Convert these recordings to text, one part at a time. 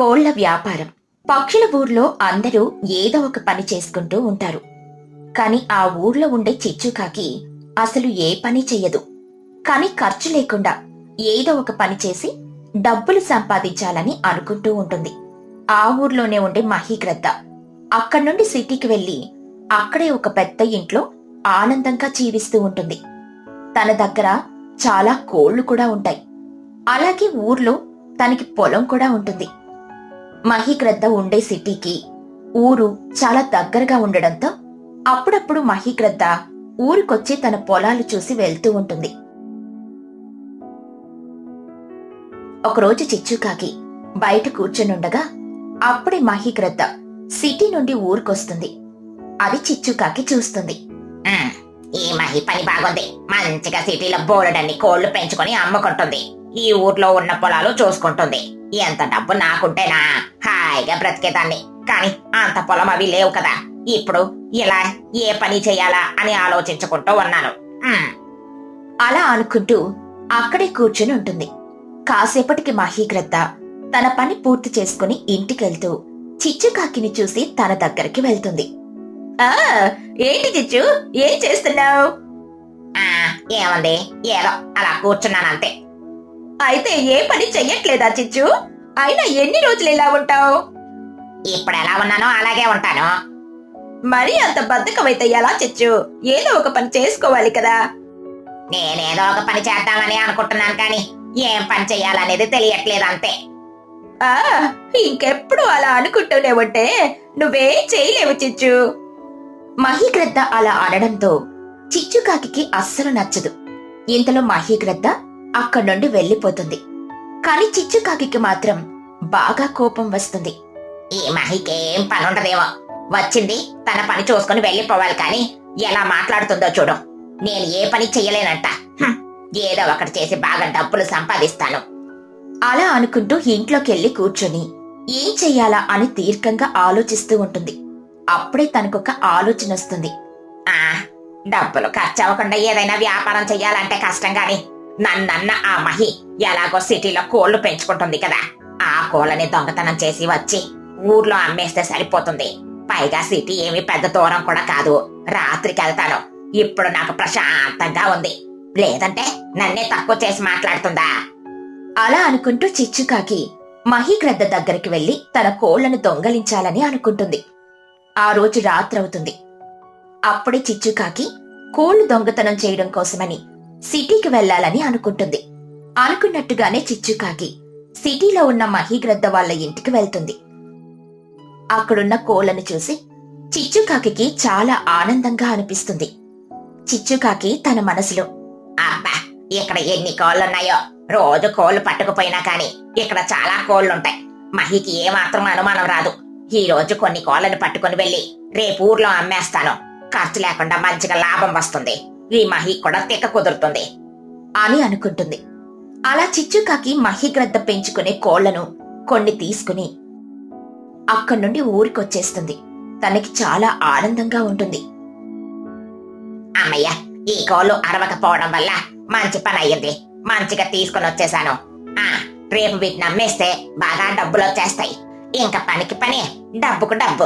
కోళ్ళ వ్యాపారం. పక్షుల ఊర్లో అందరూ ఏదో ఒక పని చేసుకుంటూ ఉంటారు. కాని ఆ ఊర్లో ఉండే చిచ్చుకాకి అసలు ఏ పని చెయ్యదు. కాని ఖర్చు లేకుండా ఏదో ఒక పని చేసి డబ్బులు సంపాదించాలని అనుకుంటూ ఉంటుంది. ఆ ఊర్లోనే ఉండే మహీగ్రద్ద. అక్కడి నుండి సిటీకి వెళ్ళి అక్కడే ఒక పెద్ద ఇంట్లో ఆనందంగా జీవిస్తూ ఉంటుంది. తన దగ్గర చాలా కోళ్ళు కూడా ఉంటాయి. అలాగే ఊర్లో తనకి పొలం కూడా ఉంటుంది. మహిక్రద్ద ఉండే సిటీకి. ఊరు చాలా దగ్గరగా ఉండడంతో అప్పుడప్పుడు మహిక్రద్ద ఊరికొచ్చి తన పొలాలు చూసి వెళ్తూ ఉంటుంది. ఒకరోజు చిచ్చుకాకి బయట కూర్చొనుండగా అప్పుడే మహిక్రద్ద సిటీ నుండి ఊరికొస్తుంది. అది చిచ్చుకాకి చూస్తుంది. ఈ మహి పని బాగుంది. మంచిగా సిటీలో బోలెడన్ని కోళ్ళు పెంచుకొని అమ్ముకుంటుంది. ఈ ఊర్లో ఉన్న పొలాలు చూసుకుంటుంది. ఎంత డబ్బు నాకుంటేనా? హాయిగా బ్రతికేదాన్ని. కానీ అంత పొలం అవి లేవు కదా. ఇప్పుడు ఇలా ఏ పని చేయాలా అని ఆలోచించుకుంటూ ఉన్నాను. అలా అనుకుంటూ అక్కడే కూర్చుని ఉంటుంది. కాసేపటికి మహీగ్రద్ద తన పని పూర్తి చేసుకుని ఇంటికెళ్తూ చిచ్చుకాకిని చూసి తన దగ్గరికి వెళ్తుంది. ఆ ఏంటి చిచ్చు? ఏం చేస్తున్నావు? ఆ, ఏముంది? ఏదో అలా కూర్చున్నానంతే అయితే ఏ పని చెయ్యట్లేదా చిచ్చు? అయినా ఎన్ని రోజులు ఇలా ఉంటావు? ఇప్పుడు ఎలా ఉన్నానో అలాగే ఉంటాను. మరీ అంత బద్ధకమైతే ఎలా చిచ్చు? ఏదో ఒక పని చేసుకోవాలి కదా. నేనేదో ఒక పని చేద్దామని అనుకుంటున్నాను కానీ ఏం పని చెయ్యాలనేది తెలియట్లేదు అంతే. ఆ ఇంకెప్పుడు అలా అనుకుంటూనే ఉంటే నువ్వేం చేయలేవు చిచ్చు. మహీగ్రద్ద అలా అనడంతో చిచ్చుకాకి అస్సలు నచ్చదు. ఇంతలో మహీగ్రద్ద అక్కడి నుండి వెళ్ళిపోతుంది కాని చిచ్చుకాకి మాత్రం బాగా కోపం వస్తుంది. ఈ మహికేం పని ఉండదేమో వచ్చింది తన పని చూసుకుని వెళ్ళిపోవాలి కానీ ఎలా మాట్లాడుతుందో చూడు. నేను ఏ పని చెయ్యలేనంట. ఏదో ఒకటి చేసి బాగా డబ్బులు సంపాదిస్తాను. అలా అనుకుంటూ ఇంట్లోకెళ్ళి కూర్చొని ఏం చెయ్యాలా అని దీర్ఘంగా ఆలోచిస్తూ ఉంటుంది. అప్పుడే తనకొక ఆలోచన వస్తుంది ఆ డబ్బులు ఖర్చు అవ్వకుండా ఏదైనా వ్యాపారం చెయ్యాలంటే కష్టం కానీ నన్నన్న ఆ మహి ఎలాగో సిటీలో కోళ్ళు పెంచుకుంటుంది కదా. ఆ కోళ్ళని దొంగతనం చేసి వచ్చి ఊర్లో అమ్మేస్తే సరిపోతుంది. పైగా సిటీ ఏమి పెద్ద దూరం కూడా కాదు. రాత్రికి వెళ్తాను ఇప్పుడు నాకు ప్రశాంతంగా ఉంది. లేదంటే నన్నే తక్కువ చేసి మాట్లాడుతుందా? అలా అనుకుంటూ చిచ్చుకాకి మహీగ్రద్ద దగ్గరికి వెళ్ళి తన కోళ్ళను దొంగలించాలని అనుకుంటుంది. ఆ రోజు రాత్రవుతుంది. అప్పుడే చిచ్చుకాకి కోళ్ళు దొంగతనం చేయడం కోసమని సిటీకి వెళ్ళాలని అనుకుంటుంది. అనుకున్నట్టుగానే చిచ్చుకాకి సిటీలో ఉన్న మహీగ్రద్ద వాళ్ళ ఇంటికి వెళ్తుంది. అక్కడున్న కోళ్ళను చూసి చిచ్చుకాకి చాలా ఆనందంగా అనిపిస్తుంది. చిచ్చుకాకి తన మనసులో అబ్బా ఇక్కడ ఎన్ని కోళ్ళున్నాయో. రోజు కోళ్ళు పట్టుకుపోయినా కాని ఇక్కడ చాలా కోళ్ళుంటాయి మహికి ఏమాత్రం అనుమానం రాదు. ఈ రోజు కొన్ని కోళ్ళను పట్టుకుని వెళ్ళి రేపు ఊర్లో అమ్మేస్తాను. ఖర్చు లేకుండా మంచిగా లాభం వస్తుంది. ఈ మహి కూడా తిక్క కుదురుతుంది అని అనుకుంటుంది. అలా చిచ్చుకాకి మహిగ్రద్ద పెంచుకునే కోళ్ళను కొన్ని తీసుకుని అక్కడి నుండి ఊరికొచ్చేస్తుంది. తనకి చాలా ఆనందంగా ఉంటుంది. అమ్మయ్య ఈ కోళ్ళు అరవకపోవడం వల్ల మంచి పని అయ్యింది మంచిగా తీసుకుని వచ్చేసాను. ఆ రేపు వీటిని అమ్మేస్తే బాగా డబ్బులు వచ్చేస్తాయి. ఇంకా పనికి పని డబ్బుకు డబ్బు.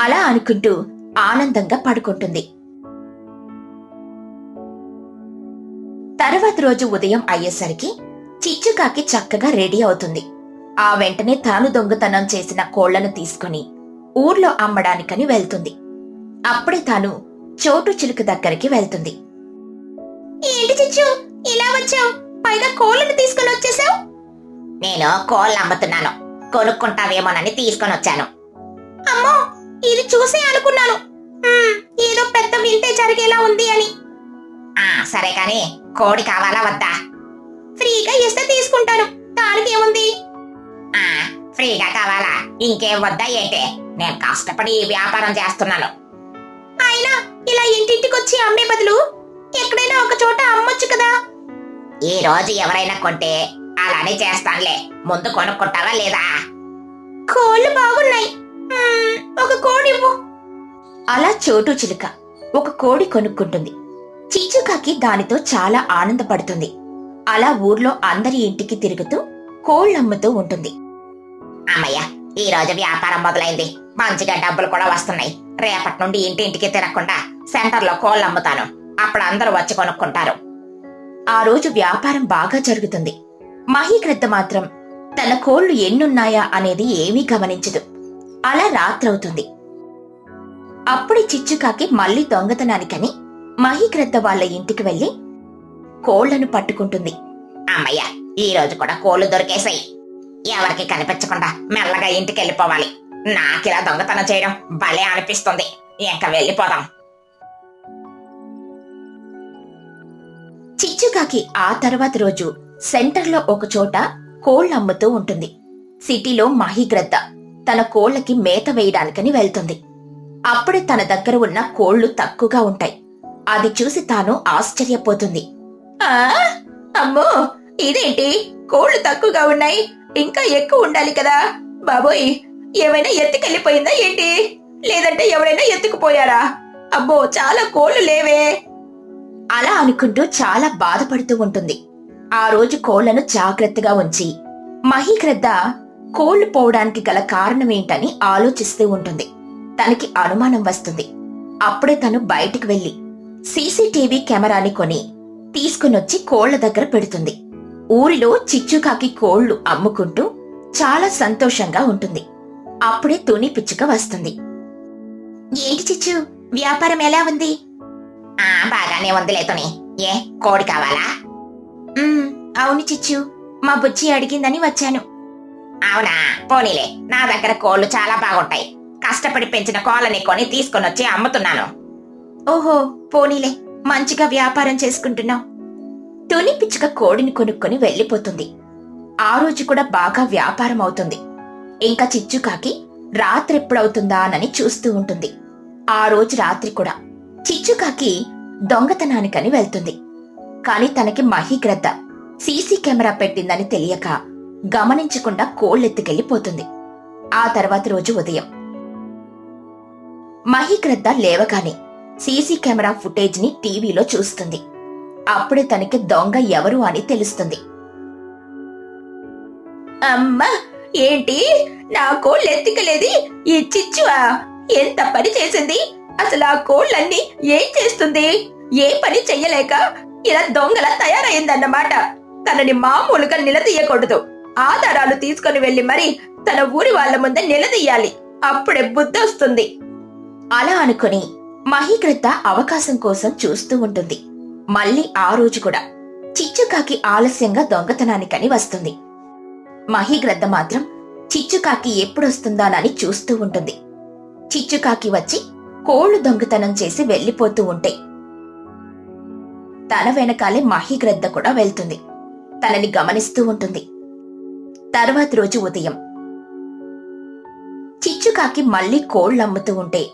అలా అనుకుంటూ ఆనందంగా పడుకుంటుంది. తర్వాత రోజు ఉదయం అయ్యేసరికి చిచ్చుకాకి చక్కగా రెడీ అవుతుంది. ఆ వెంటనే తాను దొంగతనం చేసిన కోళ్ళను తీసుకుని ఊర్లో అమ్మడానికని వెళ్తుంది. అప్పుడే తాను చోటు చిలుక దగ్గరికి వెళ్తుంది. ఏంటి చిచ్చు? ఇలా వచ్చావు? పైగా కోళ్ళను తీసుకుని వచ్చేసావు? నేను కోళ్ళు అమ్ముతున్నాను. కొనుక్కుంటావేమోనని తీసుకొని వచ్చాను. అమ్మో! ఇది చూసే అనుకున్నాను. ఏదో పెద్ద వింటే జరిగేలా ఉంది అని. ఆ సరే కాని కోడి కావాలా వద్దా? ఫ్రీగా ఇస్తే తీసుకుంటాను. దానికి ఏముంది? ఆ ఫ్రీగా కావాలా? ఇంకేం వద్దా ఏంటే? నేను కష్టపడి వ్యాపారం చేస్తున్నాను. అయినా ఇలా ఇంటింటికి వచ్చి అమ్మే బదులు ఎక్కడైనా ఒక చోట అమ్మొచ్చు కదా? ఈ రోజు ఎవరైనా కొంటే అలానే చేస్తానులే. ముందు కొనుక్కుంటావా లేదా? కోళ్ళు బాగున్నాయి. ఒక కోడి అలా చోటు చిలుక. ఒక కోడి కొనుక్కుంటుంది. చిచ్చుకాకి దానితో చాలా ఆనందపడుతుంది. అలా ఊర్లో అందరి ఇంటికి తిరుగుతూ కోళ్ళమ్ముతూ ఉంటుంది. అమ్మయ్య ఈ రోజు వ్యాపారం మొదలైంది. మంచిగా డబ్బులు కూడా వస్తున్నాయి. రేపటి నుండి ఇంటింటికి తిరగకుండా సెంటర్లో కోళ్ళు అమ్ముతాను అప్పుడు అందరూ వచ్చి కొనుక్కుంటారు. ఆ రోజు వ్యాపారం బాగా జరుగుతుంది. మహీకృత మాత్రం తన కోళ్ళు ఎన్నున్నాయా అనేది ఏమీ గమనించదు. అలా రాత్రవుతుంది. అప్పుడే చిచ్చుకాకి మళ్ళీ దొంగతనానికని మహిగ్రద్ద వాళ్ళ ఇంటికి వెళ్ళి కోళ్ళను పట్టుకుంటుంది. అమ్మయ్య ఈ రోజు కూడా కోళ్ళు దొరికేసాయి ఎవరికి కనిపించకుండా మెల్లగా ఇంటికి వెళ్ళిపోవాలి నాకిలా దొంగతనం చేయడం భలే అనిపిస్తుంది. ఇంకా వెళ్ళిపోదాం. చిచ్చుకాకి ఆ తర్వాత రోజు సెంటర్లో ఒక చోట అమ్ముతూ ఉంటుంది. సిటీలో మహిగ్రద్ద తన కోళ్ళకి మేత వేయడానికని వెళ్తుంది. అప్పుడే తన దగ్గర ఉన్న కోళ్ళు తక్కువగా ఉంటాయి. అది చూసి తాను ఆశ్చర్యపోతుంది. ఆ అమ్మో ఇదేంటి? కోళ్ళు తక్కువగా ఉన్నాయి. ఇంకా ఎక్కువ ఉండాలి కదా. బాబోయ్ ఏమైనా ఎత్తుకెళ్ళిపోయిందా ఏంటి? లేదంటే ఎవరైనా ఎత్తుకుపోయారా? అబ్బో చాలా కోళ్ళు లేవే. అలా అనుకుంటూ చాలా బాధపడుతూ ఉంటుంది. ఆ రోజు కోళ్ళను జాగ్రత్తగా ఉంచి మహిగ్రద్ద కోళ్ళు పోవడానికి గల కారణమేంటని ఆలోచిస్తూ ఉంటుంది. తనకి అనుమానం వస్తుంది. అప్పుడే తను బయటికి వెళ్ళి సీసీటీవీ కెమెరాని కొని తీసుకునొచ్చి కోళ్ళ దగ్గర పెడుతుంది. ఊరిలో చిచ్చుకాకి కోళ్ళు అమ్ముకుంటూ చాలా సంతోషంగా ఉంటుంది. అప్పుడే తుని పిచ్చుక వస్తుంది. ఏంటి చిచ్చు వ్యాపారం ఎలా ఉంది? ఆ బాగానే ఉంది లేతుని ఏ కోడి కావాలా? "మ్మ్, అవును చిచ్చు. మా బుజ్జి అడిగిందని వచ్చాను. అవునా? పోనీలే. నా దగ్గర కోళ్ళు చాలా బాగుంటాయి. కష్టపడి పెంచిన కోళ్ళని కొని తీసుకొని వచ్చి అమ్ముతున్నాను. ఓహో పోనీలే మంచిగా వ్యాపారం చేసుకుంటున్నావు. తుని పిచ్చుక కోడిని కొనుక్కొని వెళ్ళిపోతుంది. ఆ రోజు కూడా బాగా వ్యాపారం అవుతుంది. ఇంకా చిచ్చుకాకి రాత్రి ఎప్పుడవుతుందా చూస్తూ ఉంటుంది. ఆ రోజు రాత్రి కూడా చిచ్చుకాకి దొంగతనానికని వెళ్తుంది. కాని తనకి మహిగ్రద్ద సీసీ కెమెరా పెట్టిందని తెలియక గమనించకుండా కోళ్ళెత్తుకెళ్ళిపోతుంది. ఆ తర్వాత రోజు ఉదయం. మహిగ్రద్ద లేవగానే సీసీ కెమెరా ఫుటేజ్ని టీవీలో చూస్తుంది. అప్పుడే తనకి దొంగ ఎవరు అని తెలుస్తుంది. అమ్మా ఏంటి? నా కోళ్ళు ఎత్తికలేది? ఈ చిచ్చువా? ఎంత పని చేసింది? అసలు ఆ కోళ్ళన్నీ ఏం చేస్తుంది? ఏ పని చెయ్యలేక ఇలా దొంగలా తయారైందన్నమాట తనని మామూలుగా నిలదీయకూడదు. ఆధారాలు తీసుకొని వెళ్ళి మరి తన ఊరి వాళ్ళ ముందే నిలదీయాలి. అప్పుడే బుద్ధి వస్తుంది అలా అనుకుని మహీకృత అవకాశం కోసం చూస్తూ ఉంటుంది. మళ్ళీ ఆ రోజు కూడా చిచ్చుకాకి ఆలస్యంగా దొంగతనానికని వస్తుంది. మహీగ్రద్ద మాత్రం చిచ్చుకాకి ఎప్పుడొస్తుందానని చూస్తూ ఉంటుంది. చిచ్చుకాకి వచ్చి కోళ్ళు దొంగతనం చేసి వెళ్ళిపోతూ ఉంటే తన వెనకాలే మహీగ్రద్ద కూడా వెళ్తుంది. తనని గమనిస్తూ ఉంటుంది. తర్వాత రోజు ఉదయం చిచ్చుకాకి మళ్ళీ కోళ్ళు అమ్ముతూ ఉంటే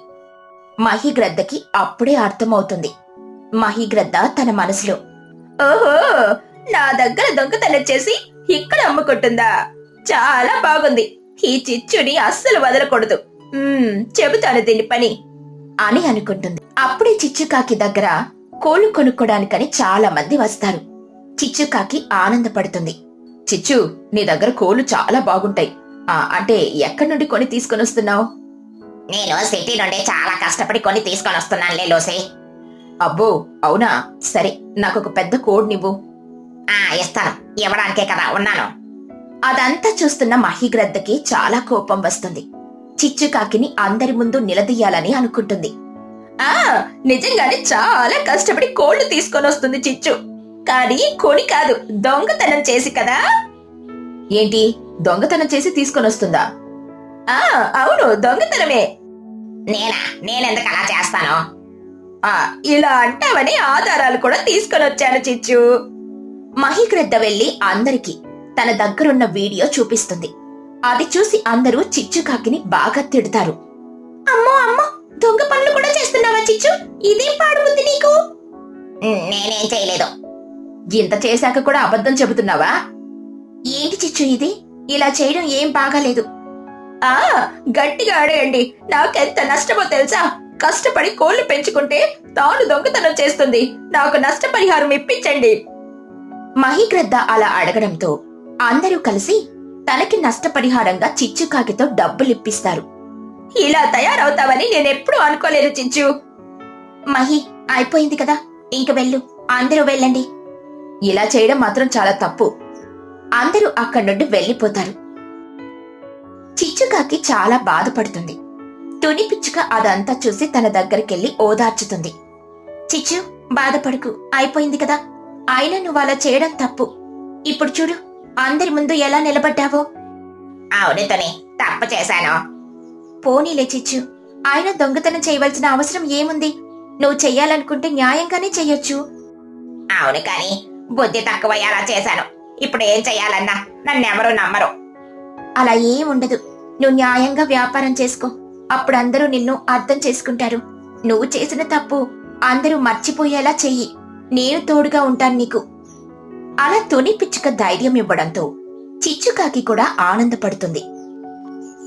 మహిగ్రద్దకి అప్పుడే అర్థమవుతుంది. మహిగ్రద్ద తన మనసులో ఓహో నా దగ్గర దొంగతనం చేసి ఇక్కడ అమ్ముకుంటుందా? చాలా బాగుంది. ఈ చిచ్చుని అస్సలు వదలకూడదు. చెబుతాను దీని పని అని అనుకుంటుంది. అప్పుడే చిచ్చుకాకి దగ్గర కోళ్ళు కొనుక్కోడానికని చాలా మంది వస్తారు. చిచ్చుకాకి ఆనందపడుతుంది. చిచ్చు నీ దగ్గర కోళ్ళు చాలా బాగుంటాయి. ఆ, అంటే ఎక్కడి నుండి కొని తీసుకొని వస్తున్నావు నేను సిటీ నుండి చాలా కష్టపడి కొని తీసుకొని వస్తున్నానులే లోసి. అబ్బో అవునా? సరే నాకు ఒక పెద్ద కోడ్ నివ్వు. ఆ ఇస్తాను. ఇవ్వడానికే కదా ఉన్నాను. అదంతా చూస్తున్న మహిగ్రద్దకి చాలా కోపం వస్తుంది. చిచ్చుకాకిని అందరి ముందు నిలదీయాలని అనుకుంటుంది. ఆ నిజంగానే చాలా కష్టపడి కోళ్ళు తీసుకొని వస్తుంది చిచ్చు. కానీ కొని కాదు దొంగతనం చేసి కదా? ఏంటి దొంగతనం చేసి తీసుకొని వస్తుందా? ఆ అవును దొంగతనమే. నేనా? నేనెందుకు అలా చేస్తాను? ఆ ఇలా అంటావని ఆధారాలు కూడా తీసుకొని వచ్చాను చిచ్చు. మహిగ్రద్ద వెళ్ళి అందరికీ తన దగ్గరున్న వీడియో చూపిస్తుంది. అది చూసి అందరూ చిచ్చు కాకిని బాగా తిడతారు. అమ్మో అమ్మో దొంగ పనులు కూడా చేస్తున్నావా చిచ్చు? ఇదేం పాడుబుద్ధి నీకు? నేనేం చేయలేదు. ఇంత చేశాక కూడా అబద్ధం చెబుతున్నావా? ఏంటి చిచ్చు ఇది? ఇలా చేయడం ఏం బాగాలేదు. ఆ గట్టిగా ఆడేయండి. నాకెంత నష్టమో తెలుసా? కష్టపడి కోళ్ళు పెంచుకుంటే తాను దొంగతనం చేస్తుంది. నాకు నష్టపరిహారం ఇప్పించండి. మహిగ్రద్ద అలా అడగడంతో అందరూ కలిసి తనకి నష్టపరిహారంగా చిచ్చుకాకితో డబ్బులిప్పిస్తారు. ఇలా తయారవుతావని నేనెప్పుడూ అనుకోలేదు చిచ్చు. మహి అయిపోయింది కదా. ఇంక వెళ్ళు. అందరూ వెళ్ళండి. ఇలా చేయడం మాత్రం చాలా తప్పు. అందరూ అక్కడి నుండి వెళ్ళిపోతారు. చిచ్చుకాకి చాలా బాధపడుతుంది. తుని పిచ్చుక అదంతా చూసి తన దగ్గరికెళ్ళి ఓదార్చుతుంది. చిచ్చు బాధపడుకు అయిపోయింది కదా. అయినా నువ్వు అలా చేయడం తప్పు. ఇప్పుడు చూడు అందరి ముందు ఎలా నిలబడ్డావో. అవును తుని తప్పు చేశాను. పోనీలే చిచ్చు. ఆయన దొంగతనం చేయవలసిన అవసరం ఏముంది? నువ్వు చెయ్యాలనుకుంటే న్యాయంగానే చెయ్యొచ్చు. అవును కాని బుద్ధి తక్కువ అలా చేశాను. ఇప్పుడు ఏం చెయ్యాలన్నా నన్నెవరూ నమ్మరు. అలా ఏం ఉండదు. నువ్వు న్యాయంగా వ్యాపారం చేసుకో. అప్పుడు అందరూ నిన్ను అర్థం చేసుకుంటారు. నువ్వు చేసిన తప్పు అందరూ మర్చిపోయేలా చెయ్యి. నేను తోడుగా ఉంటాను నీకు. అలా తొని పిచ్చుక ధైర్యం ఇవ్వడంతో చిచ్చుకాకి కూడా ఆనందపడుతుంది.